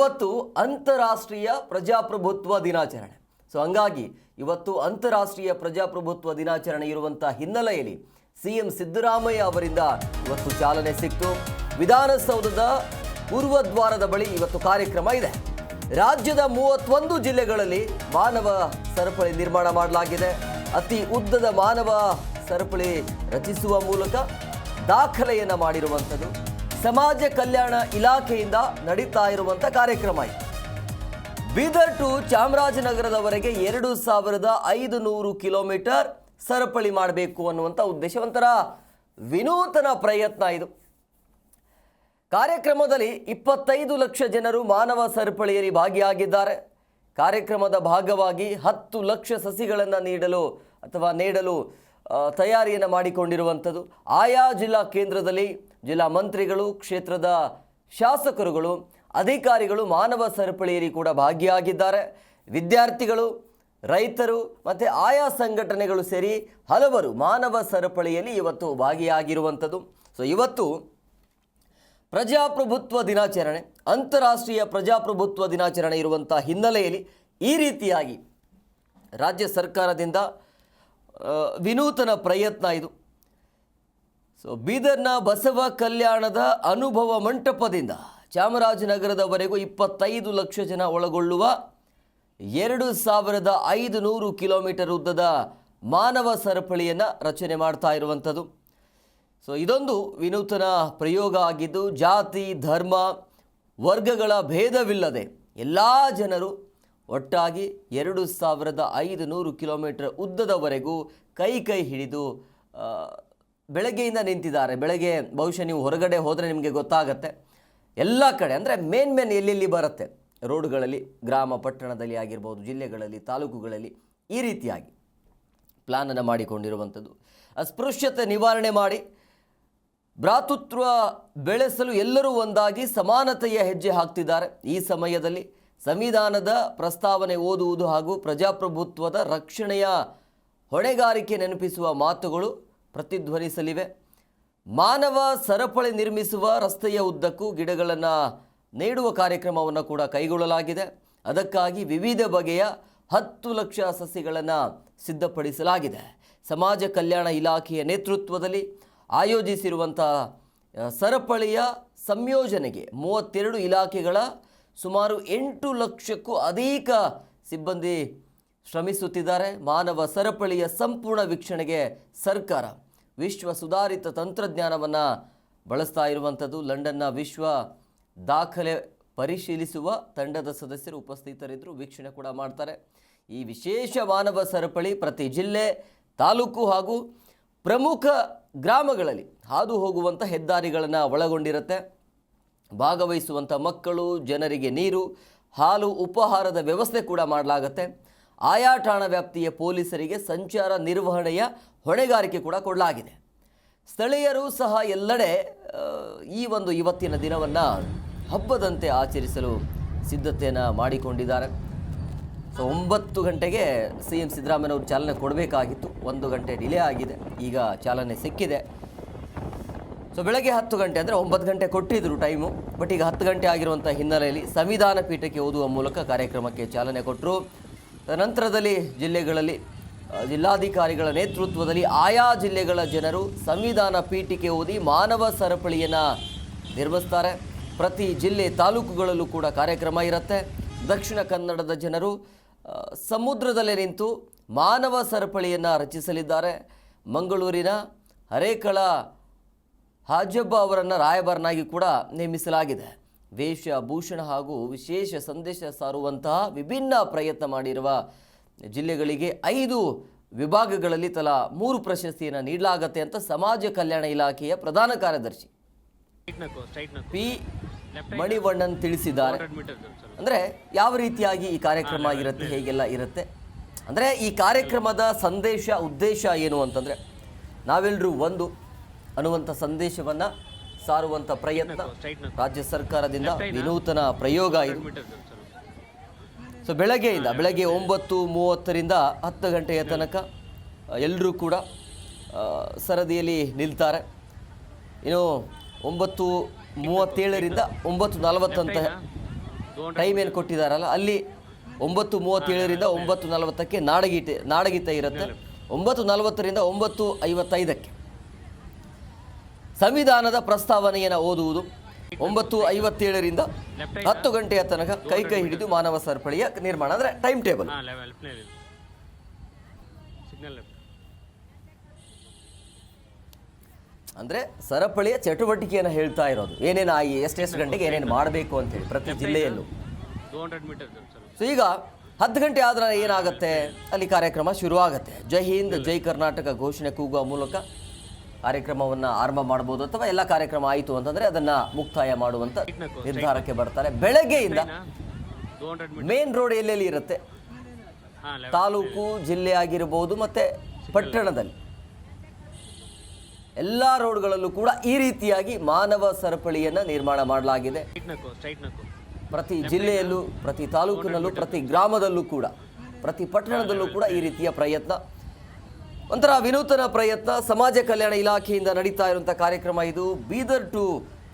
ಇವತ್ತು ಅಂತಾರಾಷ್ಟ್ರೀಯ ಪ್ರಜಾಪ್ರಭುತ್ವ ದಿನಾಚರಣೆ. ಸೊ ಹಂಗಾಗಿ ಇವತ್ತು ಅಂತಾರಾಷ್ಟ್ರೀಯ ಪ್ರಜಾಪ್ರಭುತ್ವ ದಿನಾಚರಣೆ ಇರುವಂಥ ಹಿನ್ನೆಲೆಯಲ್ಲಿ ಸಿ ಎಂ ಸಿದ್ದರಾಮಯ್ಯ ಅವರಿಂದ ಇವತ್ತು ಚಾಲನೆ ಸಿಕ್ತು. ವಿಧಾನಸೌಧದ ಪೂರ್ವದ್ವಾರದ ಬಳಿ ಇವತ್ತು ಕಾರ್ಯಕ್ರಮ ಇದೆ. ರಾಜ್ಯದ ಮೂವತ್ತೊಂದು ಜಿಲ್ಲೆಗಳಲ್ಲಿ ಮಾನವ ಸರಪಳಿ ನಿರ್ಮಾಣ ಮಾಡಲಾಗಿದೆ. ಅತಿ ಉದ್ದದ ಮಾನವ ಸರಪಳಿ ರಚಿಸುವ ಮೂಲಕ ದಾಖಲೆಯನ್ನು ಮಾಡಿರುವಂಥದ್ದು. ಸಮಾಜ ಕಲ್ಯಾಣ ಇಲಾಖೆಯಿಂದ ನಡೀತಾ ಇರುವಂಥ ಕಾರ್ಯಕ್ರಮ ಇದು. ಬೀದರ್ ಟು ಚಾಮರಾಜನಗರದವರೆಗೆ ಎರಡು ಸಾವಿರದ ಐದು ನೂರು ಕಿಲೋಮೀಟರ್ ಸರಪಳಿ ಮಾಡಬೇಕು ಅನ್ನುವಂಥ ಉದ್ದೇಶ ಒಂಥರ ವಿನೂತನ ಪ್ರಯತ್ನ ಇದು. ಕಾರ್ಯಕ್ರಮದಲ್ಲಿ ಇಪ್ಪತ್ತೈದು ಲಕ್ಷ ಜನರು ಮಾನವ ಸರಪಳಿಯಲ್ಲಿ ಭಾಗಿಯಾಗಿದ್ದಾರೆ. ಕಾರ್ಯಕ್ರಮದ ಭಾಗವಾಗಿ ಹತ್ತು ಲಕ್ಷ ಸಸಿಗಳನ್ನು ನೀಡಲು ಅಥವಾ ನೀಡಲು ತಯಾರಿಯನ್ನು ಮಾಡಿಕೊಂಡಿರುವಂಥದ್ದು. ಆಯಾ ಜಿಲ್ಲಾ ಕೇಂದ್ರದಲ್ಲಿ ಜಿಲ್ಲಾ ಮಂತ್ರಿಗಳು, ಕ್ಷೇತ್ರದ ಶಾಸಕರುಗಳು, ಅಧಿಕಾರಿಗಳು ಮಾನವ ಸರಪಳಿಯಲ್ಲಿ ಕೂಡ ಭಾಗಿಯಾಗಿದ್ದಾರೆ. ವಿದ್ಯಾರ್ಥಿಗಳು, ರೈತರು ಮತ್ತು ಆಯಾ ಸಂಘಟನೆಗಳು ಸೇರಿ ಹಲವರು ಮಾನವ ಸರಪಳಿಯಲ್ಲಿ ಇವತ್ತು ಭಾಗಿಯಾಗಿರುವಂಥದ್ದು. ಸೊ ಇವತ್ತು ಪ್ರಜಾಪ್ರಭುತ್ವ ದಿನಾಚರಣೆ, ಅಂತಾರಾಷ್ಟ್ರೀಯ ಪ್ರಜಾಪ್ರಭುತ್ವ ದಿನಾಚರಣೆ ಇರುವಂಥ ಹಿನ್ನೆಲೆಯಲ್ಲಿ ಈ ರೀತಿಯಾಗಿ ರಾಜ್ಯ ಸರ್ಕಾರದಿಂದ ವಿನೂತನ ಪ್ರಯತ್ನ ಇದು. ಸೊ ಬೀದರ್ನ ಬಸವ ಕಲ್ಯಾಣದ ಅನುಭವ ಮಂಟಪದಿಂದ ಚಾಮರಾಜನಗರದವರೆಗೂ ಇಪ್ಪತ್ತೈದು ಲಕ್ಷ ಜನ ಒಳಗೊಳ್ಳುವ ಎರಡು ಸಾವಿರದ ಐದು ನೂರು ಕಿಲೋಮೀಟರ್ ಉದ್ದದ ಮಾನವ ಸರಪಳಿಯನ್ನು ರಚನೆ ಮಾಡ್ತಾ ಇರುವಂಥದ್ದು. ಸೊ ಇದೊಂದು ವಿನೂತನ ಪ್ರಯೋಗ ಆಗಿದ್ದು ಜಾತಿ, ಧರ್ಮ, ವರ್ಗಗಳ ಭೇದವಿಲ್ಲದೆ ಎಲ್ಲ ಜನರು ಒಟ್ಟಾಗಿ ಎರಡು ಸಾವಿರದ ಐದು ನೂರು ಕಿಲೋಮೀಟರ್ ಉದ್ದದವರೆಗೂ ಕೈ ಕೈ ಹಿಡಿದು ಬೆಳಗ್ಗೆಯಿಂದ ನಿಂತಿದ್ದಾರೆ. ಬೆಳಗ್ಗೆ ಬಹುಶಃ ನೀವು ಹೊರಗಡೆ ಹೋದರೆ ನಿಮಗೆ ಗೊತ್ತಾಗತ್ತೆ. ಎಲ್ಲ ಕಡೆ ಅಂದರೆ ಮೇನ್ ಮೇನ್ ಎಲ್ಲೆಲ್ಲಿ ಬರುತ್ತೆ? ರೋಡ್ಗಳಲ್ಲಿ, ಗ್ರಾಮ ಪಟ್ಟಣದಲ್ಲಿ ಆಗಿರ್ಬೋದು, ಜಿಲ್ಲೆಗಳಲ್ಲಿ, ತಾಲೂಕುಗಳಲ್ಲಿ ಈ ರೀತಿಯಾಗಿ ಪ್ಲಾನನ್ನು ಮಾಡಿಕೊಂಡಿರುವಂಥದ್ದು. ಅಸ್ಪೃಶ್ಯತೆ ನಿವಾರಣೆ ಮಾಡಿ, ಭ್ರಾತೃತ್ವ ಬೆಳೆಸಲು ಎಲ್ಲರೂ ಒಂದಾಗಿ ಸಮಾನತೆಯ ಹೆಜ್ಜೆ ಹಾಕ್ತಿದ್ದಾರೆ. ಈ ಸಮಯದಲ್ಲಿ ಸಂವಿಧಾನದ ಪ್ರಸ್ತಾವನೆ ಓದುವುದು ಹಾಗೂ ಪ್ರಜಾಪ್ರಭುತ್ವದ ರಕ್ಷಣೆಯ ಹೊಣೆಗಾರಿಕೆ ನೆನಪಿಸುವ ಮಾತುಗಳು ಪ್ರತಿಧ್ವನಿಸಲಿವೆ. ಮಾನವ ಸರಪಳಿ ನಿರ್ಮಿಸುವ ರಸ್ತೆಯ ಉದ್ದಕ್ಕೂ ಗಿಡಗಳನ್ನು ನೆಡುವ ಕಾರ್ಯಕ್ರಮವನ್ನು ಕೂಡ ಕೈಗೊಳ್ಳಲಾಗಿದೆ. ಅದಕ್ಕಾಗಿ ವಿವಿಧ ಬಗೆಯ ಹತ್ತು ಲಕ್ಷ ಸಸಿಗಳನ್ನು ಸಿದ್ಧಪಡಿಸಲಾಗಿದೆ. ಸಮಾಜ ಕಲ್ಯಾಣ ಇಲಾಖೆಯ ನೇತೃತ್ವದಲ್ಲಿ ಆಯೋಜಿಸಿರುವಂಥ ಸರಪಳಿಯ ಸಂಯೋಜನೆಗೆ ಮೂವತ್ತೆರಡು ಇಲಾಖೆಗಳ ಸುಮಾರು ಎಂಟು ಲಕ್ಷಕ್ಕೂ ಅಧಿಕ ಸಿಬ್ಬಂದಿ ಶ್ರಮಿಸುತ್ತಿದ್ದಾರೆ. ಮಾನವ ಸರಪಳಿಯ ಸಂಪೂರ್ಣ ವೀಕ್ಷಣೆಗೆ ಸರ್ಕಾರ ವಿಶ್ವ ಸುಧಾರಿತ ತಂತ್ರಜ್ಞಾನವನ್ನು ಬಳಸ್ತಾ ಇರುವಂಥದ್ದು. ಲಂಡನ್ನ ವಿಶ್ವ ದಾಖಲೆ ಪರಿಶೀಲಿಸುವ ತಂಡದ ಸದಸ್ಯರು ಉಪಸ್ಥಿತರಿದ್ದರು ವೀಕ್ಷಣೆ ಕೂಡ ಮಾಡ್ತಾರೆ. ಈ ವಿಶೇಷ ಮಾನವ ಸರಪಳಿ ಪ್ರತಿ ಜಿಲ್ಲೆ, ತಾಲೂಕು ಹಾಗೂ ಪ್ರಮುಖ ಗ್ರಾಮಗಳಲ್ಲಿ ಹಾದು ಹೋಗುವಂಥ ಹೆದ್ದಾರಿಗಳನ್ನು ಒಳಗೊಂಡಿರುತ್ತೆ. ಭಾಗವಹಿಸುವಂಥ ಮಕ್ಕಳು, ಜನರಿಗೆ ನೀರು, ಹಾಲು, ಉಪಹಾರದ ವ್ಯವಸ್ಥೆ ಕೂಡ ಮಾಡಲಾಗತ್ತೆ. ಆಯಾ ಠಾಣಾ ವ್ಯಾಪ್ತಿಯ ಪೊಲೀಸರಿಗೆ ಸಂಚಾರ ನಿರ್ವಹಣೆಯ ಹೊಣೆಗಾರಿಕೆ ಕೂಡ ಕೊಡಲಾಗಿದೆ. ಸ್ಥಳೀಯರು ಸಹ ಎಲ್ಲೆಡೆ ಈ ಒಂದು ಇವತ್ತಿನ ದಿನವನ್ನು ಹಬ್ಬದಂತೆ ಆಚರಿಸಲು ಸಿದ್ಧತೆಯನ್ನು ಮಾಡಿಕೊಂಡಿದ್ದಾರೆ. ಸೊ, ಒಂಬತ್ತು ಗಂಟೆಗೆ ಸಿ ಎಂ ಸಿದ್ದರಾಮಯ್ಯವರು ಚಾಲನೆ ಕೊಡಬೇಕಾಗಿತ್ತು. ಒಂದು ಗಂಟೆ ಡಿಲೇ ಆಗಿದೆ. ಈಗ ಚಾಲನೆ ಸಿಕ್ಕಿದೆ. ಸೊ ಬೆಳಗ್ಗೆ ಹತ್ತು ಗಂಟೆ ಅಂದರೆ ಒಂಬತ್ತು ಗಂಟೆ ಕೊಟ್ಟಿದ್ರು ಟೈಮು ಬಟ್ ಈಗ ಹತ್ತು ಗಂಟೆ ಆಗಿರುವಂಥ ಹಿನ್ನೆಲೆಯಲ್ಲಿ ಸಂವಿಧಾನ ಪೀಠಕ್ಕೆ ಓದುವ ಮೂಲಕ ಕಾರ್ಯಕ್ರಮಕ್ಕೆ ಚಾಲನೆ ಕೊಟ್ಟರು ನಂತರದಲ್ಲಿ ಜಿಲ್ಲೆಗಳಲ್ಲಿ ಜಿಲ್ಲಾಧಿಕಾರಿಗಳ ನೇತೃತ್ವದಲ್ಲಿ ಆಯಾ ಜಿಲ್ಲೆಗಳ ಜನರು ಸಂವಿಧಾನ ಪೀಠಕ್ಕೆ ಓದಿ ಮಾನವ ಸರಪಳಿಯನ್ನು ನಿರ್ಮಿಸ್ತಾರೆ. ಪ್ರತಿ ಜಿಲ್ಲೆ ತಾಲೂಕುಗಳಲ್ಲೂ ಕೂಡ ಕಾರ್ಯಕ್ರಮ ಇರುತ್ತೆ. ದಕ್ಷಿಣ ಕನ್ನಡದ ಜನರು ಸಮುದ್ರದಲ್ಲೇ ನಿಂತು ಮಾನವ ಸರಪಳಿಯನ್ನು ರಚಿಸಲಿದ್ದಾರೆ. ಮಂಗಳೂರಿನ ಹರೇಕಳ ಹಾಜಬ್ಬ ಅವರನ್ನು ರಾಯಭಾರನಾಗಿ ಕೂಡ ನೇಮಿಸಲಾಗಿದೆ. ವೇಷ, ಭೂಷಣ ಹಾಗೂ ವಿಶೇಷ ಸಂದೇಶ ಸಾರುವಂತಹ ವಿಭಿನ್ನ ಪ್ರಯತ್ನ ಮಾಡಿರುವ ಜಿಲ್ಲೆಗಳಿಗೆ ಐದು ವಿಭಾಗಗಳಲ್ಲಿ ತಲಾ ಮೂರು ಪ್ರಶಸ್ತಿಯನ್ನು ನೀಡಲಾಗತ್ತೆ ಅಂತ ಸಮಾಜ ಕಲ್ಯಾಣ ಇಲಾಖೆಯ ಪ್ರಧಾನ ಕಾರ್ಯದರ್ಶಿ ಪಿ ಮಣಿವಣ್ಣನ್ ತಿಳಿಸಿದ್ದಾರೆ. ಅಂದರೆ ಯಾವ ರೀತಿಯಾಗಿ ಈ ಕಾರ್ಯಕ್ರಮ ಇರುತ್ತೆ, ಹೇಗೆಲ್ಲ ಇರುತ್ತೆ? ಅಂದರೆ ಈ ಕಾರ್ಯಕ್ರಮದ ಸಂದೇಶ, ಉದ್ದೇಶ ಏನು ಅಂತಂದರೆ ನಾವೆಲ್ಲರೂ ಒಂದು ಅನ್ನುವಂಥ ಸಂದೇಶವನ್ನು ಸಾರುವಂಥ ಪ್ರಯತ್ನ ರಾಜ್ಯ ಸರ್ಕಾರದಿಂದ ವಿನೂತನ ಪ್ರಯೋಗ ಇದು. ಸೊ ಬೆಳಗ್ಗೆಯಿಂದ ಬೆಳಗ್ಗೆ ಒಂಬತ್ತು ಮೂವತ್ತರಿಂದ ಹತ್ತು ಗಂಟೆಯ ತನಕ ಎಲ್ಲರೂ ಕೂಡ ಸರದಿಯಲ್ಲಿ ನಿಲ್ತಾರೆ. ಇನ್ನು ಒಂಬತ್ತು ಮೂವತ್ತೇಳರಿಂದ ಒಂಬತ್ತು ನಲವತ್ತಂತ ಟೈಮ್ ಏನು ಕೊಟ್ಟಿದ್ದಾರಲ್ಲ ಅಲ್ಲಿ ಒಂಬತ್ತು ಮೂವತ್ತೇಳರಿಂದ ಒಂಬತ್ತು ನಲವತ್ತಕ್ಕೆ ನಾಡಗೀತೆ ನಾಡಗೀತೆ ಇರುತ್ತೆ. ಒಂಬತ್ತು ನಲವತ್ತರಿಂದ ಒಂಬತ್ತು ಐವತ್ತೈದಕ್ಕೆ. ಸಂವಿಧಾನದ ಪ್ರಸ್ತಾವನೆಯನ್ನು ಓದುವುದು. ಒಂಬತ್ತು ಐವತ್ತೇಳರಿಂದ ಹತ್ತು ಗಂಟೆಯ ತನಕ ಕೈ ಕೈ ಹಿಡಿದು ಮಾನವ ಸರಪಳಿಯ ನಿರ್ಮಾಣ ಅಂದರೆ ಟೈಮ್ ಟೇಬಲ್. ಅಂದರೆ ಸರಪಳಿಯ ಚಟುವಟಿಕೆಯನ್ನು ಹೇಳ್ತಾ ಇರೋದು. ಏನೇನು ಆಗಿ ಎಷ್ಟೆಷ್ಟು ಗಂಟೆಗೆ ಏನೇನು ಮಾಡಬೇಕು ಅಂತೇಳಿ ಪ್ರತಿ ಜಿಲ್ಲೆಯಲ್ಲೂ. ಸೊ ಈಗ ಹತ್ತು ಗಂಟೆ ಆದ್ರೆ ಏನಾಗುತ್ತೆ? ಅಲ್ಲಿ ಕಾರ್ಯಕ್ರಮ ಶುರುವಾಗುತ್ತೆ. ಜೈ ಹಿಂದ್ ಜೈ ಕರ್ನಾಟಕ ಘೋಷಣೆ ಕೂಗುವ ಮೂಲಕ ಕಾರ್ಯಕ್ರಮವನ್ನು ಆರಂಭ ಮಾಡ್ಬೋದು ಅಥವಾ ಎಲ್ಲ ಕಾರ್ಯಕ್ರಮ ಆಯಿತು ಅಂತಂದರೆ ಅದನ್ನು ಮುಕ್ತಾಯ ಮಾಡುವಂಥ ನಿರ್ಧಾರಕ್ಕೆ ಬರ್ತಾರೆ. ಬೆಳಗ್ಗೆಯಿಂದ ಮೇನ್ ರೋಡ್ ಎಲ್ಲೆಲ್ಲಿ ಇರುತ್ತೆ? ತಾಲೂಕು, ಜಿಲ್ಲೆ ಆಗಿರ್ಬೋದು ಮತ್ತೆ ಪಟ್ಟಣದಲ್ಲಿ. ಎಲ್ಲ ರೋಡ್ಗಳಲ್ಲೂ ಕೂಡ ಈ ರೀತಿಯಾಗಿ ಮಾನವ ಸರಪಳಿಯನ್ನು ನಿರ್ಮಾಣ ಮಾಡಲಾಗಿದೆ. ಪ್ರತಿ ಜಿಲ್ಲೆಯಲ್ಲೂ, ಪ್ರತಿ ತಾಲೂಕಿನಲ್ಲೂ, ಪ್ರತಿ ಗ್ರಾಮದಲ್ಲೂ ಕೂಡ, ಪ್ರತಿ ಪಟ್ಟಣದಲ್ಲೂ ಕೂಡ ಈ ರೀತಿಯ ಪ್ರಯತ್ನ ಒಂಥರ ವಿನೂತನ ಪ್ರಯತ್ನ ಸಮಾಜ ಕಲ್ಯಾಣ ಇಲಾಖೆಯಿಂದ ನಡೀತಾ ಇರುವಂಥ ಕಾರ್ಯಕ್ರಮ ಇದು. ಬೀದರ್ ಟು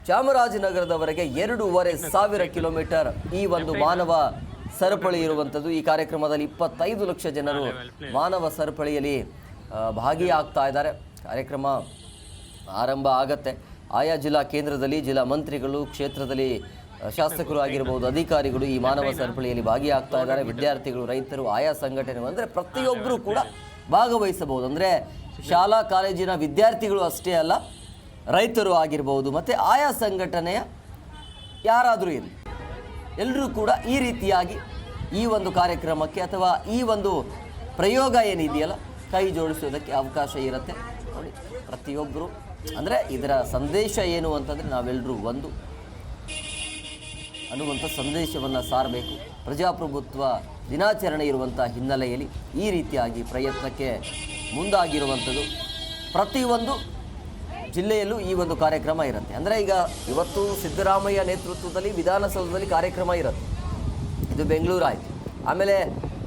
ಚಾಮರಾಜನಗರದವರೆಗೆ ಎರಡೂವರೆ ಸಾವಿರ ಕಿಲೋಮೀಟರ್ ಈ ಒಂದು ಮಾನವ ಸರಪಳಿ ಇರುವಂಥದ್ದು. ಈ ಕಾರ್ಯಕ್ರಮದಲ್ಲಿ ಇಪ್ಪತ್ತೈದು ಲಕ್ಷ ಜನರು ಮಾನವ ಸರಪಳಿಯಲ್ಲಿ ಭಾಗಿಯಾಗ್ತಾ ಇದ್ದಾರೆ. ಕಾರ್ಯಕ್ರಮ ಆರಂಭ ಆಗತ್ತೆ. ಆಯಾ ಜಿಲ್ಲಾ ಕೇಂದ್ರದಲ್ಲಿ ಜಿಲ್ಲಾ ಮಂತ್ರಿಗಳು, ಕ್ಷೇತ್ರದಲ್ಲಿ ಶಾಸಕರು ಆಗಿರ್ಬೋದು, ಅಧಿಕಾರಿಗಳು ಈ ಮಾನವ ಸರಪಳಿಯಲ್ಲಿ ಭಾಗಿಯಾಗ್ತಾ ಇದ್ದಾರೆ. ವಿದ್ಯಾರ್ಥಿಗಳು, ರೈತರು, ಆಯಾ ಸಂಘಟನೆಗಳು, ಅಂದರೆ ಪ್ರತಿಯೊಬ್ಬರೂ ಕೂಡ ಭಾಗವಹಿಸಬಹುದು. ಅಂದರೆ ಶಾಲಾ, ಕಾಲೇಜಿನ ವಿದ್ಯಾರ್ಥಿಗಳು ಅಷ್ಟೇ ಅಲ್ಲ, ರೈತರು ಆಗಿರ್ಬೋದು, ಮತ್ತು ಆಯಾ ಸಂಘಟನೆಯ ಯಾರಾದರೂ ಇರಲಿ. ಎಲ್ಲರೂ ಕೂಡ ಈ ರೀತಿಯಾಗಿ ಈ ಒಂದು ಕಾರ್ಯಕ್ರಮಕ್ಕೆ ಅಥವಾ ಈ ಒಂದು ಪ್ರಯೋಗ ಏನಿದೆಯಲ್ಲ, ಕೈ ಜೋಡಿಸೋದಕ್ಕೆ ಅವಕಾಶ ಇರುತ್ತೆ. ನೋಡಿ ಪ್ರತಿಯೊಬ್ಬರು ಅಂದರೆ ಇದರ ಸಂದೇಶ ಏನು ಅಂತಂದರೆ ನಾವೆಲ್ಲರೂ ಒಂದು ಅನ್ನುವಂಥ ಸಂದೇಶವನ್ನು ಸಾರಬೇಕು. ಪ್ರಜಾಪ್ರಭುತ್ವ ದಿನಾಚರಣೆ ಇರುವಂಥ ಹಿನ್ನೆಲೆಯಲ್ಲಿ ಈ ರೀತಿಯಾಗಿ ಪ್ರಯತ್ನಕ್ಕೆ ಮುಂದಾಗಿರುವಂಥದ್ದು. ಪ್ರತಿಯೊಂದು ಜಿಲ್ಲೆಯಲ್ಲೂ ಈ ಒಂದು ಕಾರ್ಯಕ್ರಮ ಇರುತ್ತೆ. ಅಂದರೆ ಈಗ ಇವತ್ತು ಸಿದ್ದರಾಮಯ್ಯ ನೇತೃತ್ವದಲ್ಲಿ ವಿಧಾನಸೌಧದಲ್ಲಿ ಕಾರ್ಯಕ್ರಮ ಇರುತ್ತೆ. ಇದು ಬೆಂಗಳೂರು ಆಯಿತು ಆಮೇಲೆ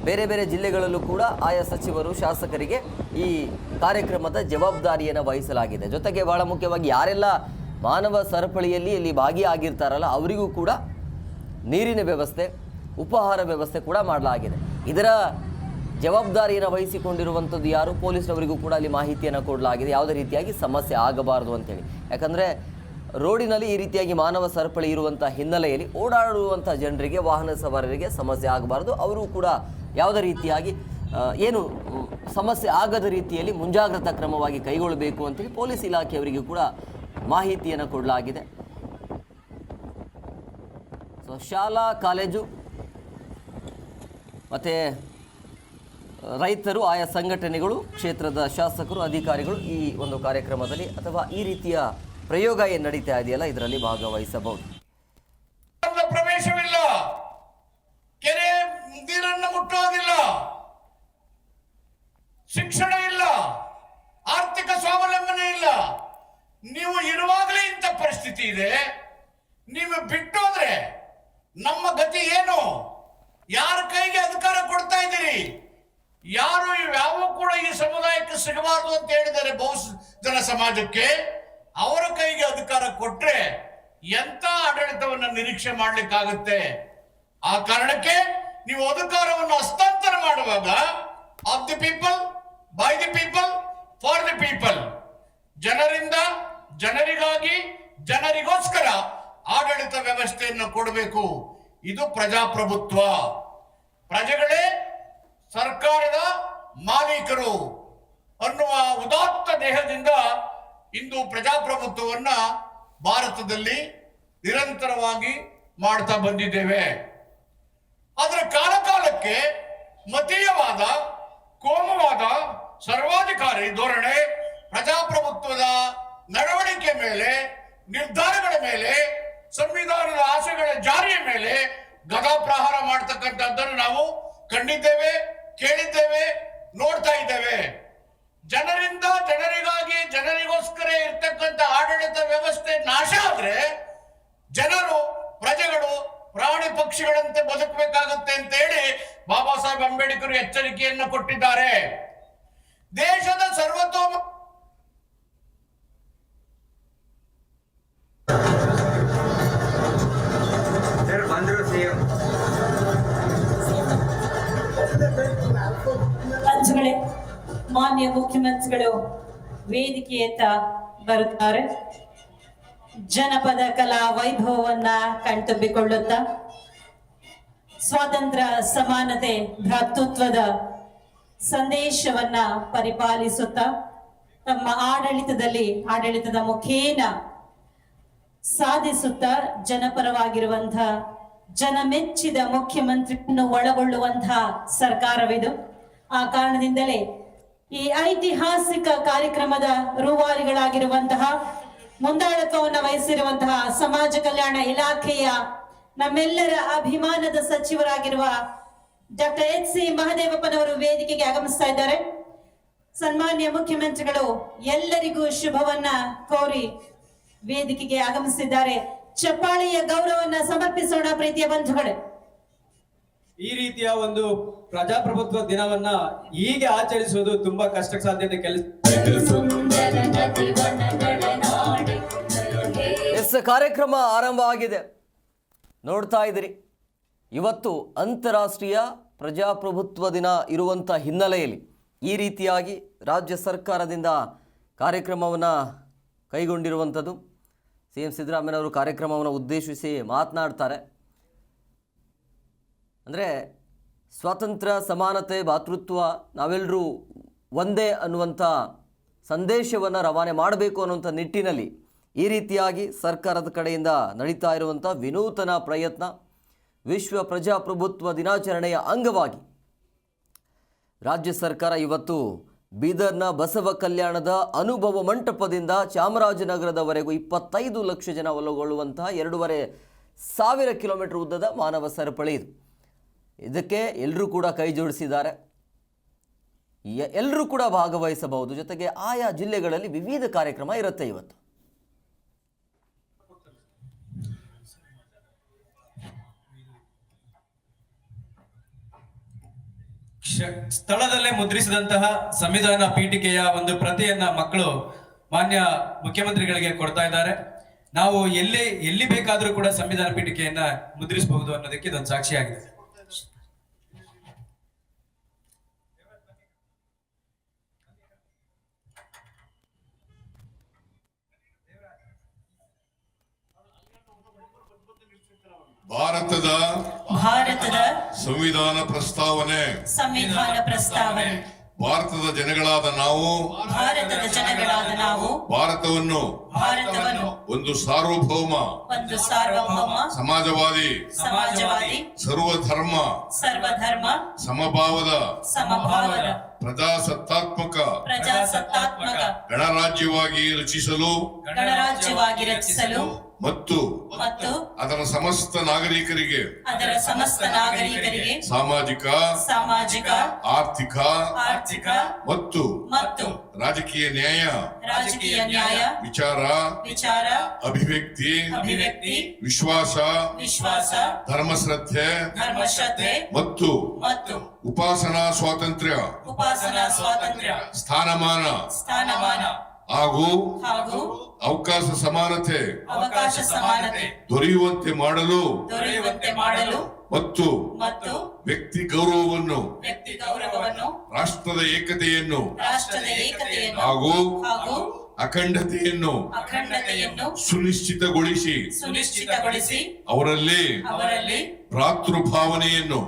ಬೇರೆ ಬೇರೆ ಜಿಲ್ಲೆಗಳಲ್ಲೂ ಕೂಡ ಆಯಾ ಸಚಿವರು, ಶಾಸಕರಿಗೆ ಈ ಕಾರ್ಯಕ್ರಮದ ಜವಾಬ್ದಾರಿಯನ್ನು ವಹಿಸಲಾಗಿದೆ. ಜೊತೆಗೆ ಬಹಳ ಮುಖ್ಯವಾಗಿ ಯಾರೆಲ್ಲ ಮಾನವ ಸರಪಳಿಯಲ್ಲಿ ಇಲ್ಲಿ ಭಾಗಿಯಾಗಿರ್ತಾರಲ್ಲ, ಅವರಿಗೂ ಕೂಡ ನೀರಿನ ವ್ಯವಸ್ಥೆ ಉಪಹಾರ ವ್ಯವಸ್ಥೆ ಕೂಡ ಮಾಡಲಾಗಿದೆ. ಇದರ ಜವಾಬ್ದಾರಿಯನ್ನು ವಹಿಸಿಕೊಂಡಿರುವಂಥದ್ದು ಯಾರು? ಪೊಲೀಸ್ನವರಿಗೂ ಕೂಡ ಅಲ್ಲಿ ಮಾಹಿತಿಯನ್ನು ಕೊಡಲಾಗಿದೆ. ಯಾವುದೇ ರೀತಿಯಾಗಿ ಸಮಸ್ಯೆ ಆಗಬಾರದು ಅಂತೇಳಿ. ಯಾಕಂದರೆ ರೋಡಿನಲ್ಲಿ ಈ ರೀತಿಯಾಗಿ ಮಾನವ ಸರಪಳಿ ಇರುವಂಥ ಹಿನ್ನೆಲೆಯಲ್ಲಿ ಓಡಾಡುವಂಥ ಜನರಿಗೆ, ವಾಹನ ಸವಾರರಿಗೆ ಸಮಸ್ಯೆ ಆಗಬಾರ್ದು. ಅವರು ಕೂಡ ಯಾವುದೇ ರೀತಿಯಾಗಿ ಏನು ಸಮಸ್ಯೆ ಆಗದ ರೀತಿಯಲ್ಲಿ ಮುಂಜಾಗ್ರತಾ ಕ್ರಮವಾಗಿ ಕೈಗೊಳ್ಳಬೇಕು ಅಂತೇಳಿ ಪೊಲೀಸ್ ಇಲಾಖೆಯವರಿಗೂ ಕೂಡ ಮಾಹಿತಿಯನ್ನು ಕೊಡಲಾಗಿದೆ. ಸೊ, ಶಾಲಾ, ಕಾಲೇಜು ಮತ್ತು ರೈತರು, ಆಯಾ ಸಂಘಟನೆಗಳು, ಕ್ಷೇತ್ರದ ಶಾಸಕರು, ಅಧಿಕಾರಿಗಳು ಈ ಒಂದು ಕಾರ್ಯಕ್ರಮದಲ್ಲಿ ಅಥವಾ ಈ ರೀತಿಯ ಪ್ರಯೋಗ ಏನು ನಡೀತಾ ಇದೆಯಲ್ಲ, ಇದರಲ್ಲಿ ಭಾಗವಹಿಸಬಹುದು. ಪ್ರವೇಶವಿಲ್ಲ. ಕೆರೆ ನೀರನ್ನು ಮುಟ್ಟುವುದಿಲ್ಲ. ಶಿಕ್ಷಣ ಇಲ್ಲ. ಆರ್ಥಿಕ ಸ್ವಾವಲಂಬನೆ ಇಲ್ಲ. ನೀವು ಇರುವಾಗಲೇ ಇಂಥ ಪರಿಸ್ಥಿತಿ ಇದೆ. ನೀವು ಬಿಟ್ಟೋದ್ರೆ ನಮ್ಮ ಗತಿ ಏನು? ಯಾರ ಕೈಗೆ ಅಧಿಕಾರ ಕೊಡ್ತಾ ಇದ್ದೀರಿ? ಯಾರು ಯಾವ ಕೂಡ ಈ ಸಮುದಾಯಕ್ಕೆ ಸಿಗಬಾರದು ಅಂತ ಹೇಳಿದ್ದಾರೆ ಬಹು ಜನ ಸಮಾಜಕ್ಕೆ? ಅವರ ಕೈಗೆ ಅಧಿಕಾರ ಕೊಟ್ರೆ ಎಂತ ಆಡಳಿತವನ್ನ ನಿರೀಕ್ಷೆ ಮಾಡ್ಲಿಕ್ಕಾಗುತ್ತೆ? ಆ ಕಾರಣಕ್ಕೆ ನೀವು ಅಧಿಕಾರವನ್ನು ಹಸ್ತಾಂತರ ಮಾಡುವಾಗ of the people by the people for the people ಜನರಿಂದ, ಜನರಿಗಾಗಿ, ಜನರಿಗೋಸ್ಕರ ಆಡಳಿತ ವ್ಯವಸ್ಥೆಯನ್ನು ಕೊಡಬೇಕು. ಇದು ಪ್ರಜಾಪ್ರಭುತ್ವ. ಪ್ರಜೆಗಳೇ, ಸರ್ಕಾರದ ಮಾಲೀಕರು ಅನ್ನುವ ಉದಾತ್ತ ದೇಹದಿಂದ ಇಂದು ಪ್ರಜಾಪ್ರಭುತ್ವವನ್ನ ಭಾರತದಲ್ಲಿ ನಿರಂತರವಾಗಿ ಮಾಡ್ತಾ ಬಂದಿದ್ದೇವೆ. ಆದರೆ ಕಾಲಕಾಲಕ್ಕೆ ಮತೀಯವಾದ, ಕೋಮವಾದ, ಸರ್ವಾಧಿಕಾರಿ ಧೋರಣೆ ಪ್ರಜಾಪ್ರಭುತ್ವದ ನಡವಳಿಕೆ ಮೇಲೆ, ನಿರ್ಧಾರಗಳ ಮೇಲೆ, ಸಂವಿಧಾನದ ಆಸೆಗಳ ಜಾರಿಯ ಮೇಲೆ ಗದಾ ಪ್ರಹಾರ ಮಾಡ್ತಕ್ಕಂಥದ್ದನ್ನು ನಾವು ಕಂಡಿದ್ದೇವೆ, ಕೇಳಿದ್ದೇವೆ, ನೋಡ್ತಾ ಇದ್ದೇವೆ. ಜನರಿಂದ ಜನರಿಗಾಗಿ ಜನರಿಗೋಸ್ಕರ ಇರ್ತಕ್ಕಂಥ ಆಡಳಿತ ವ್ಯವಸ್ಥೆ ನಾಶ ಆದ್ರೆ ಜನರು, ಪ್ರಜೆಗಳು, ಪ್ರಾಣಿ ಪಕ್ಷಿಗಳಂತೆ ಬದುಕಬೇಕಾಗುತ್ತೆ ಅಂತ ಹೇಳಿ ಬಾಬಾ ಸಾಹೇಬ್ ಅಂಬೇಡ್ಕರ್ ಎಚ್ಚರಿಕೆಯನ್ನು ಕೊಟ್ಟಿದ್ದಾರೆ. ದೇಶದ ಸರ್ವತೋಮ ಮಾನ್ಯ ಮುಖ್ಯಮಂತ್ರಿಗಳು ವೇದಿಕೆಯತ್ತ ಬರುತ್ತಾರೆ. ಜನಪದ ಕಲಾ ವೈಭವವನ್ನ ಕಣ್ತುಂಬಿಕೊಳ್ಳುತ್ತ, ಸ್ವಾತಂತ್ರ್ಯ, ಸಮಾನತೆ, ಭ್ರಾತೃತ್ವದ ಸಂದೇಶವನ್ನ ಪರಿಪಾಲಿಸುತ್ತ, ತಮ್ಮ ಆಡಳಿತದಲ್ಲಿ, ಆಡಳಿತದ ಮುಖೇನ ಸಾಧಿಸುತ್ತ ಜನಪರವಾಗಿರುವಂತಹ ಜನಮೆಚ್ಚಿದ ಮುಖ್ಯಮಂತ್ರಿಯನ್ನು ಒಳಗೊಳ್ಳುವಂತಹ ಸರ್ಕಾರವಿದು. ಆ ಕಾರಣದಿಂದಲೇ ಈ ಐತಿಹಾಸಿಕ ಕಾರ್ಯಕ್ರಮದ ರೂವಾರಿಗಳಾಗಿರುವಂತಹ ಮುಂದಾಳತ್ವವನ್ನು ವಹಿಸಿರುವಂತಹ ಸಮಾಜ ಕಲ್ಯಾಣ ಇಲಾಖೆಯ ನಮ್ಮೆಲ್ಲರ ಅಭಿಮಾನದ ಸಚಿವರಾಗಿರುವ ಡಾಕ್ಟರ್ ಎಚ್ ಸಿ ಮಹದೇವಪ್ಪನವರು ವೇದಿಕೆಗೆ ಆಗಮಿಸ್ತಾ ಇದ್ದಾರೆ. ಸನ್ಮಾನ್ಯ ಮುಖ್ಯಮಂತ್ರಿಗಳು, ಎಲ್ಲರಿಗೂ ಶುಭವನ್ನ ಕೋರಿ ವೇದಿಕೆಗೆ ಆಗಮಿಸಿದ್ದಾರೆ. ಚಪ್ಪಾಳೆಯ ಗೌರವವನ್ನ ಸಮರ್ಪಿಸೋಣ ಪ್ರೀತಿಯ ಬಂಧುಗಳೇ. ರೀತಿಯ ಒಂದು ಪ್ರಜಾಪ್ರಭುತ್ವ ದಿನವನ್ನ ಹೀಗೆ ಆಚರಿಸುವುದು ತುಂಬಾ ಕಷ್ಟ ಸಾಧ್ಯತೆ ಕೆಲಸ ಎಸ್, ಕಾರ್ಯಕ್ರಮ ಆರಂಭ ಆಗಿದೆ. ನೋಡ್ತಾ ಇದ್ದೀರಿ. ಇವತ್ತು ಅಂತಾರಾಷ್ಟ್ರೀಯ ಪ್ರಜಾಪ್ರಭುತ್ವ ದಿನ ಇರುವಂಥ ಹಿನ್ನೆಲೆಯಲ್ಲಿ ಈ ರೀತಿಯಾಗಿ ರಾಜ್ಯ ಸರ್ಕಾರದಿಂದ ಕಾರ್ಯಕ್ರಮವನ್ನು ಕೈಗೊಂಡಿರುವಂಥದ್ದು. ಸಿ ಎಂ ಸಿದ್ದರಾಮಯ್ಯವರು ಕಾರ್ಯಕ್ರಮವನ್ನು ಉದ್ದೇಶಿಸಿ ಮಾತನಾಡ್ತಾರೆ. ಅಂದರೆ ಸ್ವಾತಂತ್ರ್ಯ, ಸಮಾನತೆ, ಭಾತೃತ್ವ ನಾವೆಲ್ಲರೂ ಒಂದೇ ಅನ್ನುವಂಥ ಸಂದೇಶವನ್ನು ರವಾನೆ ಮಾಡಬೇಕು ಅನ್ನುವಂಥ ನಿಟ್ಟಿನಲ್ಲಿ ಈ ರೀತಿಯಾಗಿ ಸರ್ಕಾರದ ಕಡೆಯಿಂದ ನಡೀತಾ ಇರುವಂಥ ವಿನೂತನ ಪ್ರಯತ್ನ, ವಿಶ್ವ ಪ್ರಜಾಪ್ರಭುತ್ವ ದಿನಾಚರಣೆಯ ಅಂಗವಾಗಿ ರಾಜ್ಯ ಸರ್ಕಾರ ಇವತ್ತು ಬೀದರ್ನ ಬಸವ ಕಲ್ಯಾಣದ ಅನುಭವ ಮಂಟಪದಿಂದ ಚಾಮರಾಜನಗರದವರೆಗೂ ಇಪ್ಪತ್ತೈದು ಲಕ್ಷ ಜನ ಒಳಗೊಳ್ಳುವಂತಹ ಎರಡೂವರೆ ಸಾವಿರ ಕಿಲೋಮೀಟರ್ ಉದ್ದದ ಮಾನವ ಸರಪಳಿ ಇದು. ಇದಕ್ಕೆ ಎಲ್ಲರೂ ಕೂಡ ಕೈ ಜೋಡಿಸಿದ್ದಾರೆ. ಎಲ್ಲರೂ ಕೂಡ ಭಾಗವಹಿಸಬಹುದು. ಜೊತೆಗೆ ಆಯಾ ಜಿಲ್ಲೆಗಳಲ್ಲಿ ವಿವಿಧ ಕಾರ್ಯಕ್ರಮ ಇರುತ್ತೆ ಇವತ್ತು. ಸ್ಥಳದಲ್ಲೇ ಮುದ್ರಿಸಿದಂತಹ ಸಂವಿಧಾನ ಪೀಠಿಕೆಯ ಒಂದು ಪ್ರತಿಯನ್ನ ಮಕ್ಕಳು ಮಾನ್ಯ ಮುಖ್ಯಮಂತ್ರಿಗಳಿಗೆ ಕೊಡ್ತಾ ಇದ್ದಾರೆ. ನಾವು ಎಲ್ಲಿ ಎಲ್ಲಿ ಬೇಕಾದರೂ ಕೂಡ ಸಂವಿಧಾನ ಪೀಠಿಕೆಯನ್ನ ಮುದ್ರಿಸಬಹುದು ಅನ್ನೋದಕ್ಕೆ ಇದೊಂದು ಸಾಕ್ಷಿಯಾಗಿದೆ. ಭಾರತದ ಭಾರತದ ಸಂವಿಧಾನ ಪ್ರಸ್ತಾವನೆ. ಸಂವಿಧಾನ ಪ್ರಸ್ತಾವನೆ. ಭಾರತದ ಜನಗಳಾದ ನಾವು ಭಾರತದ ಜನಗಳಾದ ನಾವು ಭಾರತವನ್ನು ಭಾರತವನ್ನು ಒಂದು ಸಾರ್ವಭೌಮ ಒಂದು ಸಾರ್ವಭೌಮ ಸಮಾಜವಾದಿ ಸಮಾಜವಾದಿ ಸರ್ವಧರ್ಮ ಸರ್ವಧರ್ಮ ಸಮಭಾವದ ಸಮಭಾವದ ಪ್ರಜಾಸತ್ತಾತ್ಮಕ ಪ್ರಜಾಸತ್ತಾತ್ಮಕ ಗಣರಾಜ್ಯವಾಗಿ ರಚಿಸಲು ಗಣರಾಜ್ಯವಾಗಿ ರಚಿಸಲು ಮತ್ತು ಮತ್ತು ಅದರ ಸಮಸ್ತ ನಾಗರಿಕರಿಗೆ ಅದರ ಸಮಸ್ತ ನಾಗರಿಕರಿಗೆ ಸಾಮಾಜಿಕ ಸಾಮಾಜಿಕ ಆರ್ಥಿಕ ಆರ್ಥಿಕ ಮತ್ತು ಮತ್ತು ರಾಜಕೀಯ ನ್ಯಾಯ ರಾಜಕೀಯ ನ್ಯಾಯ ವಿಚಾರ ವಿಚಾರ ಅಭಿವ್ಯಕ್ತಿ ಅಭಿವ್ಯಕ್ತಿ ವಿಶ್ವಾಸ ವಿಶ್ವಾಸ ಧರ್ಮಶ್ರದ್ಧೆ ಧರ್ಮಶ್ರದ್ಧೆ ಮತ್ತು ಮತ್ತು ಉಪಾಸನಾ ಸ್ವಾತಂತ್ರ್ಯ ಉಪಾಸನಾ ಸ್ವಾತಂತ್ರ್ಯ ಸ್ಥಾನಮಾನ. ಸ್ಥಾನಮಾನ. ಹಾಗೂ ಅವಕಾಶ ಸಮಾನತೆ ಅವಕಾಶ ಸಮಾನತೆ ದೊರೆಯುವಂತೆ ಮಾಡಲು ದೊರೆಯುವಂತೆ ಮಾಡಲು ಮತ್ತು ಮತ್ತು ವ್ಯಕ್ತಿ ಗೌರವವನ್ನು ವ್ಯಕ್ತಿ ಗೌರವವನ್ನು ರಾಷ್ಟ್ರದ ಏಕತೆಯನ್ನು ರಾಷ್ಟ್ರದ ಏಕತೆಯನ್ನು ಹಾಗೂ ಹಾಗೂ ಅಖಂಡತೆಯನ್ನು ಅಖಂಡತೆಯನ್ನು ಸುನಿಶ್ಚಿತಗೊಳಿಸಿ ಸುನಿಶ್ಚಿತಗೊಳಿಸಿ ಅವರಲ್ಲಿ ಅವರಲ್ಲಿ ಭ್ರಾತೃಭಾವನೆಯನ್ನು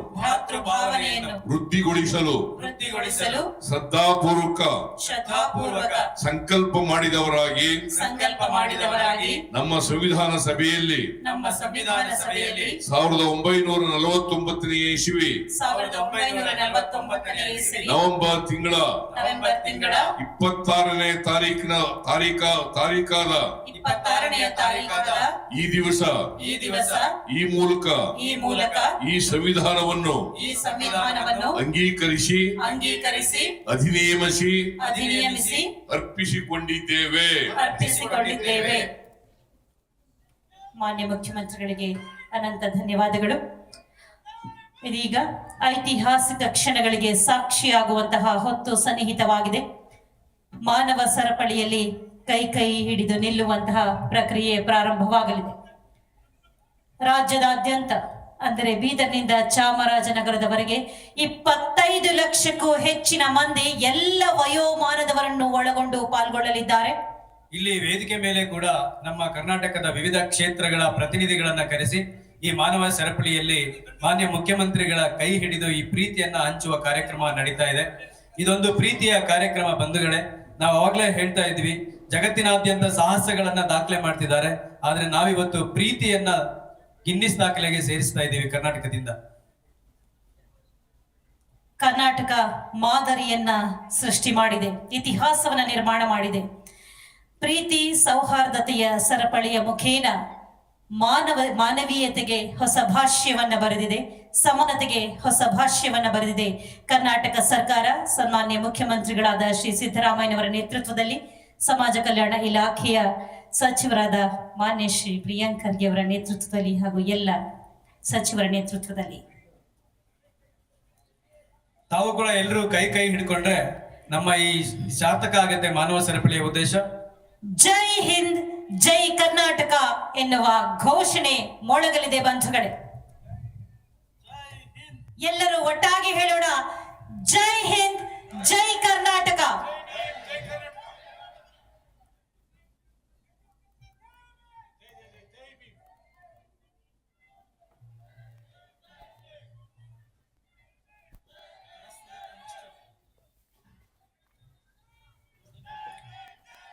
ಭಾವನೆಯನ್ನು ವೃದ್ಧಿಗೊಳಿಸಲು ವೃದ್ಧಿಗೊಳಿಸಲು ಶ್ರದ್ಧಾಪೂರ್ವಕ ಶ್ರದ್ಧಾಪೂರ್ವಕ ಸಂಕಲ್ಪ ಮಾಡಿದವರಾಗಿ ಸಂಕಲ್ಪ ಮಾಡಿದವರಾಗಿ ನಮ್ಮ ಸಂವಿಧಾನ ಸಭೆಯಲ್ಲಿ ನಮ್ಮ ಸಂವಿಧಾನ ಸಭೆಯಲ್ಲಿ ಸಾವಿರದ ಒಂಬೈನೂರ ನಲವತ್ತೊಂಬತ್ತನೇ ಇಸ್ವಿ ಸಾವಿರದ ಒಂಬೈನೂರ ನಲವತ್ತೊಂಬತ್ತನೇ ಇಸವಿ ನವೆಂಬರ್ ತಿಂಗಳ ನವೆಂಬರ್ ತಿಂಗಳ ಇಪ್ಪತ್ತಾರನೇ ತಾರೀಕಿನ ತಾರೀಕ ತಾರೀಕಾದ ಇಪ್ಪತ್ತಾರನೆಯ ತಾರೀಖಾದ ಈ ದಿವಸ ಈ ದಿವಸ ಈ ಮೂಲಕ ಈ ಮೂಲಕ ಈ ಸಂವಿಧಾನವನ್ನು ಈ ಸಂವಿಧಾನವನ್ನು ಅಂಗೀಕರಿಸಿ ಅಂಗೀಕರಿಸಿ ಅಧಿನಿಯಮಿಸಿ ಅಧಿನಿಯಮಿಸಿ ಅರ್ಪಿಸಿಕೊಂಡಿದ್ದೇವೆ. ಅರ್ಪಿಸಿಕೊಂಡಿದ್ದೇವೆ. ಮಾನ್ಯ ಮುಖ್ಯಮಂತ್ರಿಗಳಿಗೆ ಅನಂತ ಧನ್ಯವಾದಗಳು. ಇದೀಗ ಐತಿಹಾಸಿಕ ಕ್ಷಣಗಳಿಗೆ ಸಾಕ್ಷಿಯಾಗುವಂತಹ ಹೊತ್ತು ಸನ್ನಿಹಿತವಾಗಿದೆ. ಮಾನವ ಸರಪಳಿಯಲ್ಲಿ ಕೈ ಕೈ ಹಿಡಿದು ನಿಲ್ಲುವಂತಹ ಪ್ರಕ್ರಿಯೆ ಪ್ರಾರಂಭವಾಗಲಿದೆ. ರಾಜ್ಯದಾದ್ಯಂತ ಅಂದರೆ ಬೀದರ್ನಿಂದ ಚಾಮರಾಜನಗರದವರೆಗೆ ಇಪ್ಪತ್ತೈದು ಲಕ್ಷಕ್ಕೂ ಹೆಚ್ಚಿನ ಮಂದಿ ಎಲ್ಲ ವಯೋಮಾನದವರನ್ನು ಒಳಗೊಂಡು ಪಾಲ್ಗೊಳ್ಳಲಿದ್ದಾರೆ. ಇಲ್ಲಿ ವೇದಿಕೆ ಮೇಲೆ ಕೂಡ ನಮ್ಮ ಕರ್ನಾಟಕದ ವಿವಿಧ ಕ್ಷೇತ್ರಗಳ ಪ್ರತಿನಿಧಿಗಳನ್ನ ಕರೆಸಿ ಈ ಮಾನವ ಸರಪಳಿಯಲ್ಲಿ ಮಾನ್ಯ ಮುಖ್ಯಮಂತ್ರಿಗಳ ಕೈ ಹಿಡಿದು ಈ ಪ್ರೀತಿಯನ್ನ ಹಂಚುವ ಕಾರ್ಯಕ್ರಮ ನಡೀತಾ ಇದೆ. ಇದೊಂದು ಪ್ರೀತಿಯ ಕಾರ್ಯಕ್ರಮ ಬಂಧುಗಳೇ. ನಾವು ಅವಾಗ್ಲೇ ಹೇಳ್ತಾ ಇದ್ವಿ, ಜಗತ್ತಿನಾದ್ಯಂತ ಸಾಹಸಗಳನ್ನ ದಾಖಲೆ ಮಾಡ್ತಿದ್ದಾರೆ. ಆದ್ರೆ ನಾವಿವತ್ತು ಪ್ರೀತಿಯನ್ನ ಗಿನ್ನಿಸ್ ದಾಖಲೆಗೆ ಸೇರಿಸ್ತಾ ಇದ್ದೀವಿ ಕರ್ನಾಟಕದಿಂದ. ಕರ್ನಾಟಕ ಮಾದರಿಯನ್ನ ಸೃಷ್ಟಿ ಮಾಡಿದೆ, ಇತಿಹಾಸವನ್ನ ನಿರ್ಮಾಣ ಮಾಡಿದೆ. ಪ್ರೀತಿ, ಸೌಹಾರ್ದತೆಯ ಸರಪಳಿಯ ಮುಖೇನ ಮಾನವ, ಮಾನವೀಯತೆಗೆ ಹೊಸ ಭಾಷ್ಯವನ್ನ ಬರೆದಿದೆ, ಸಮಾನತೆಗೆ ಹೊಸ ಭಾಷ್ಯವನ್ನ ಬರೆದಿದೆ. ಕರ್ನಾಟಕ ಸರ್ಕಾರ, ಸನ್ಮಾನ್ಯ ಮುಖ್ಯಮಂತ್ರಿಗಳಾದ ಶ್ರೀ ಸಿದ್ದರಾಮಯ್ಯನವರ ನೇತೃತ್ವದಲ್ಲಿ ಸಮಾಜ ಕಲ್ಯಾಣ ಇಲಾಖೆಯ ಸಚಿವರಾದ ಮಾನ್ಯ ಶ್ರೀ ಪ್ರಿಯಾಂಕ್ ಖರ್ಗೆ ಅವರ ನೇತೃತ್ವದಲ್ಲಿ ಹಾಗೂ ಎಲ್ಲ ಸಚಿವರ ನೇತೃತ್ವದಲ್ಲಿ. ತಾವು ಕೂಡ ಎಲ್ಲರೂ ಕೈ ಕೈ ಹಿಡ್ಕೊಂಡ್ರೆ ನಮ್ಮ ಈ ಶಾತಕ ಆಗತ್ತೆ ಮಾನವ ಸರಪಳಿಯ ಉದ್ದೇಶ. ಜೈ ಹಿಂದ್ ಜೈ ಕರ್ನಾಟಕ ಎನ್ನುವ ಘೋಷಣೆ ಮೊಳಗಲಿದೆ ಬಂಧುಗಳೇ. ಎಲ್ಲರೂ ಒಟ್ಟಾಗಿ ಹೇಳೋಣ. ಜೈ ಹಿಂದ್ ಜೈ ಕರ್ನಾಟಕ.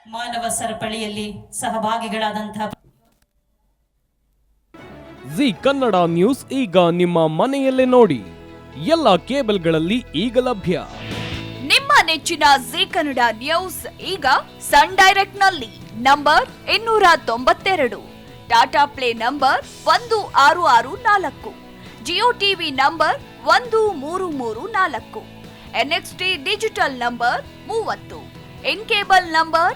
ಮಾನವ ಸರಪಳಿಯಲ್ಲಿ ಸಹಭಾಗಿಗಳಾದಂತಹ ಜಿ ಕನ್ನಡ ನ್ಯೂಸ್ ಈಗ ನಿಮ್ಮ ಮನೆಯಲ್ಲೇ ನೋಡಿ. ಎಲ್ಲ ಕೇಬಲ್ಗಳಲ್ಲಿ ಈಗ ಲಭ್ಯ. ನಿಮ್ಮ ನೆಚ್ಚಿನ ಜಿ ಕನ್ನಡ ನ್ಯೂಸ್ ಈಗ ಸನ್ ಡೈರೆಕ್ಟ್ನಲ್ಲಿ ನಂಬರ್ ಇನ್ನೂರ ತೊಂಬತ್ತೆರಡು ಟಾಟಾ ಪ್ಲೇ ನಂಬರ್ ಒಂದು ಆರು ಆರು ನಾಲ್ಕು ಜಿಯೋ ಟಿವಿ ನಂಬರ್ ಒಂದು ಮೂರು ಮೂರು ನಾಲ್ಕು ಎನ್ಎಕ್ಸ್ಟಿ ಡಿಜಿಟಲ್ ನಂಬರ್ ಮೂವತ್ತು ಇನ್ ಕೇಬಲ್ ನಂಬರ್